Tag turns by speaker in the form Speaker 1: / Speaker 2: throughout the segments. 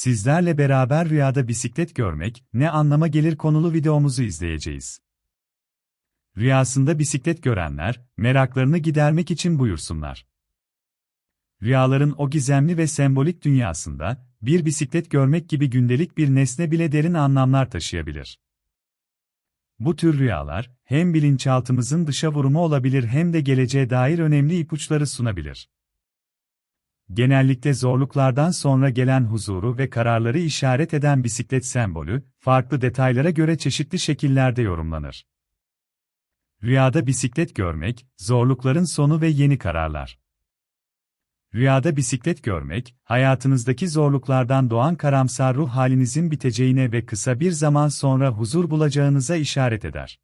Speaker 1: Sizlerle beraber rüyada bisiklet görmek ne anlama gelir konulu videomuzu izleyeceğiz. Rüyasında bisiklet görenler, meraklarını gidermek için buyursunlar. Rüyaların o gizemli ve sembolik dünyasında, bir bisiklet görmek gibi gündelik bir nesne bile derin anlamlar taşıyabilir. Bu tür rüyalar, hem bilinçaltımızın dışa vurumu olabilir hem de geleceğe dair önemli ipuçları sunabilir genellikle zorluklardan sonra gelen huzuru ve kararları işaret eden bisiklet sembolü, farklı detaylara göre çeşitli şekillerde yorumlanır. Rüyada bisiklet görmek, zorlukların sonu ve yeni kararlar. Rüyada bisiklet görmek, hayatınızdaki zorluklardan doğan karamsar ruh halinizin biteceğine ve kısa bir zaman sonra huzur bulacağınıza işaret eder.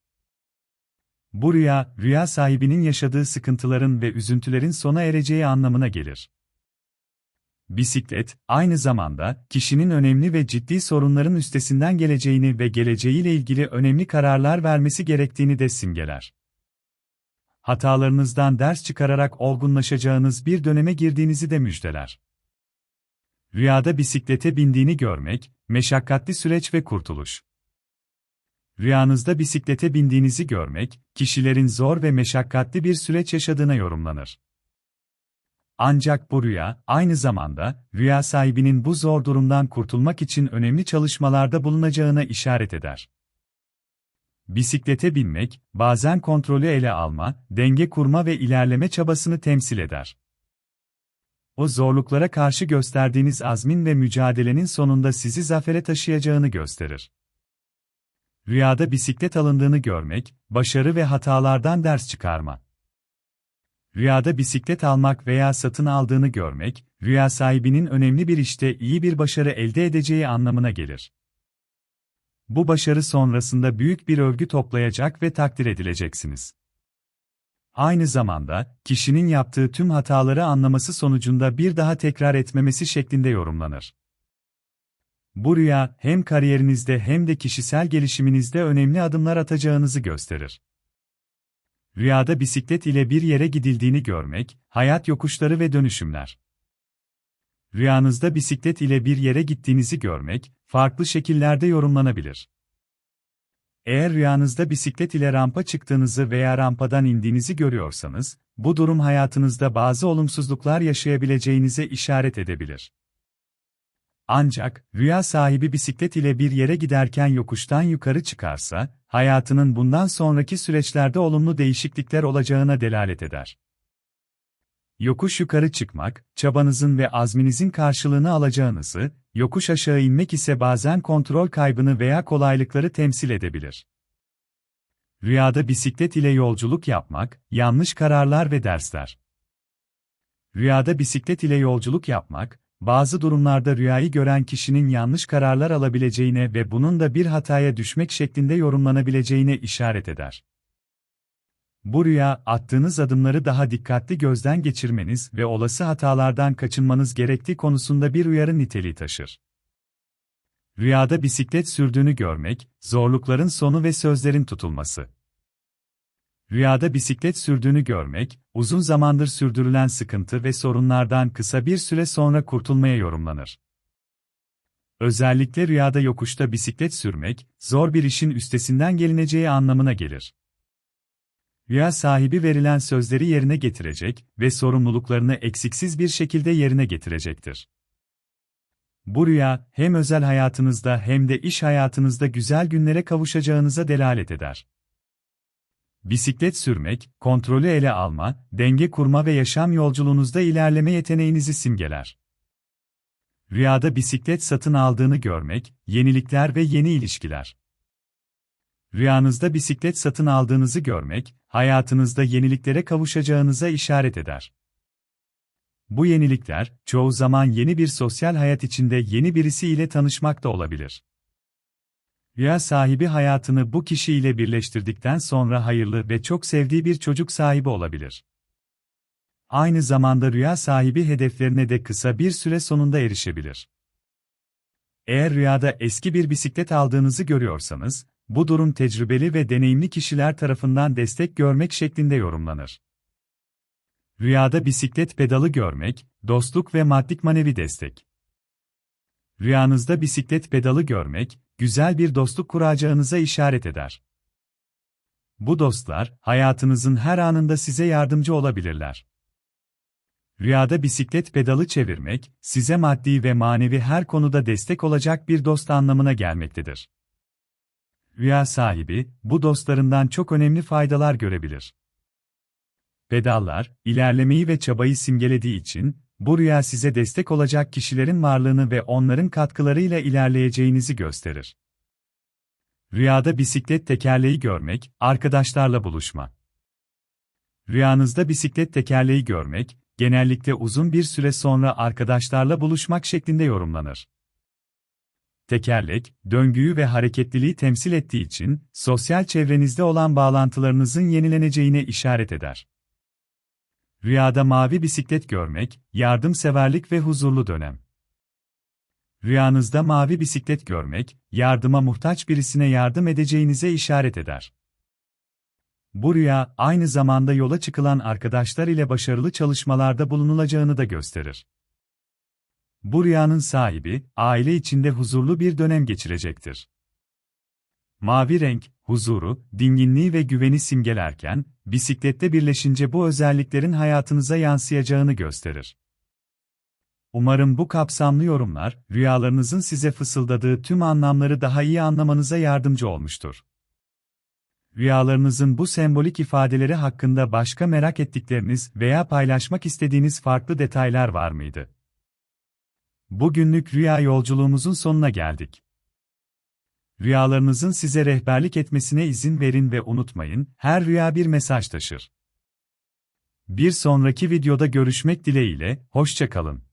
Speaker 1: Bu rüya, rüya sahibinin yaşadığı sıkıntıların ve üzüntülerin sona ereceği anlamına gelir. Bisiklet, aynı zamanda, kişinin önemli ve ciddi sorunların üstesinden geleceğini ve geleceğiyle ilgili önemli kararlar vermesi gerektiğini de simgeler. Hatalarınızdan ders çıkararak olgunlaşacağınız bir döneme girdiğinizi de müjdeler. Rüyada bisiklete bindiğini görmek, meşakkatli süreç ve kurtuluş. Rüyanızda bisiklete bindiğinizi görmek, kişilerin zor ve meşakkatli bir süreç yaşadığına yorumlanır. Ancak bu rüya, aynı zamanda, rüya sahibinin bu zor durumdan kurtulmak için önemli çalışmalarda bulunacağına işaret eder. Bisiklete binmek, bazen kontrolü ele alma, denge kurma ve ilerleme çabasını temsil eder. O zorluklara karşı gösterdiğiniz azmin ve mücadelenin sonunda sizi zafere taşıyacağını gösterir. Rüyada bisiklet alındığını görmek, başarı ve hatalardan ders çıkarma. Rüyada bisiklet almak veya satın aldığını görmek, rüya sahibinin önemli bir işte iyi bir başarı elde edeceği anlamına gelir. Bu başarı sonrasında büyük bir övgü toplayacak ve takdir edileceksiniz. Aynı zamanda, kişinin yaptığı tüm hataları anlaması sonucunda bir daha tekrar etmemesi şeklinde yorumlanır. Bu rüya, hem kariyerinizde hem de kişisel gelişiminizde önemli adımlar atacağınızı gösterir. Rüyada bisiklet ile bir yere gidildiğini görmek, hayat yokuşları ve dönüşümler. Rüyanızda bisiklet ile bir yere gittiğinizi görmek, farklı şekillerde yorumlanabilir. Eğer rüyanızda bisiklet ile rampa çıktığınızı veya rampadan indiğinizi görüyorsanız, bu durum hayatınızda bazı olumsuzluklar yaşayabileceğinize işaret edebilir. Ancak, rüya sahibi bisiklet ile bir yere giderken yokuştan yukarı çıkarsa, hayatının bundan sonraki süreçlerde olumlu değişiklikler olacağına delalet eder. Yokuş yukarı çıkmak, çabanızın ve azminizin karşılığını alacağınızı, yokuş aşağı inmek ise bazen kontrol kaybını veya kolaylıkları temsil edebilir. Rüyada bisiklet ile yolculuk yapmak, yanlış kararlar ve dersler. Rüyada bisiklet ile yolculuk yapmak, bazı durumlarda rüyayı gören kişinin yanlış kararlar alabileceğine ve bunun da bir hataya düşmek şeklinde yorumlanabileceğine işaret eder. Bu rüya, attığınız adımları daha dikkatli gözden geçirmeniz ve olası hatalardan kaçınmanız gerektiği konusunda bir uyarı niteliği taşır. Rüyada bisiklet sürdüğünü görmek, zorlukların sonu ve sözlerin tutulması. Rüyada bisiklet sürdüğünü görmek, uzun zamandır sürdürülen sıkıntı ve sorunlardan kısa bir süre sonra kurtulmaya yorumlanır. Özellikle rüyada yokuşta bisiklet sürmek, zor bir işin üstesinden gelineceği anlamına gelir. Rüya sahibi verilen sözleri yerine getirecek ve sorumluluklarını eksiksiz bir şekilde yerine getirecektir. Bu rüya, hem özel hayatınızda hem de iş hayatınızda güzel günlere kavuşacağınıza delalet eder. Bisiklet sürmek, kontrolü ele alma, denge kurma ve yaşam yolculuğunuzda ilerleme yeteneğinizi simgeler. Rüyada bisiklet satın aldığını görmek, yenilikler ve yeni ilişkiler. Rüyanızda bisiklet satın aldığınızı görmek, hayatınızda yeniliklere kavuşacağınıza işaret eder. Bu yenilikler, çoğu zaman yeni bir sosyal hayat içinde yeni birisi ile tanışmak da olabilir. Rüya sahibi hayatını bu kişiyle birleştirdikten sonra hayırlı ve çok sevdiği bir çocuk sahibi olabilir. Aynı zamanda rüya sahibi hedeflerine de kısa bir süre sonunda erişebilir. Eğer rüyada eski bir bisiklet aldığınızı görüyorsanız, bu durum tecrübeli ve deneyimli kişiler tarafından destek görmek şeklinde yorumlanır. Rüyada bisiklet pedalı görmek, dostluk ve maddik manevi destek. Rüyanızda bisiklet pedalı görmek, güzel bir dostluk kuracağınıza işaret eder. Bu dostlar, hayatınızın her anında size yardımcı olabilirler. Rüyada bisiklet pedalı çevirmek, size maddi ve manevi her konuda destek olacak bir dost anlamına gelmektedir. Rüya sahibi, bu dostlarından çok önemli faydalar görebilir. Pedallar, ilerlemeyi ve çabayı simgelediği için, bu rüya size destek olacak kişilerin varlığını ve onların katkılarıyla ilerleyeceğinizi gösterir. Rüyada bisiklet tekerleği görmek, arkadaşlarla buluşma. Rüyanızda bisiklet tekerleği görmek, genellikle uzun bir süre sonra arkadaşlarla buluşmak şeklinde yorumlanır. Tekerlek, döngüyü ve hareketliliği temsil ettiği için, sosyal çevrenizde olan bağlantılarınızın yenileneceğine işaret eder. Rüyada mavi bisiklet görmek, yardımseverlik ve huzurlu dönem. Rüyanızda mavi bisiklet görmek, yardıma muhtaç birisine yardım edeceğinize işaret eder. Bu rüya, aynı zamanda yola çıkılan arkadaşlar ile başarılı çalışmalarda bulunulacağını da gösterir. Bu rüyanın sahibi, aile içinde huzurlu bir dönem geçirecektir. Mavi renk, huzuru, dinginliği ve güveni simgelerken, bisiklette birleşince bu özelliklerin hayatınıza yansıyacağını gösterir. Umarım bu kapsamlı yorumlar, rüyalarınızın size fısıldadığı tüm anlamları daha iyi anlamanıza yardımcı olmuştur. Rüyalarınızın bu sembolik ifadeleri hakkında başka merak ettikleriniz veya paylaşmak istediğiniz farklı detaylar var mıydı? Bugünlük rüya yolculuğumuzun sonuna geldik. Rüyalarınızın size rehberlik etmesine izin verin ve unutmayın, her rüya bir mesaj taşır. Bir sonraki videoda görüşmek dileğiyle, hoşça kalın.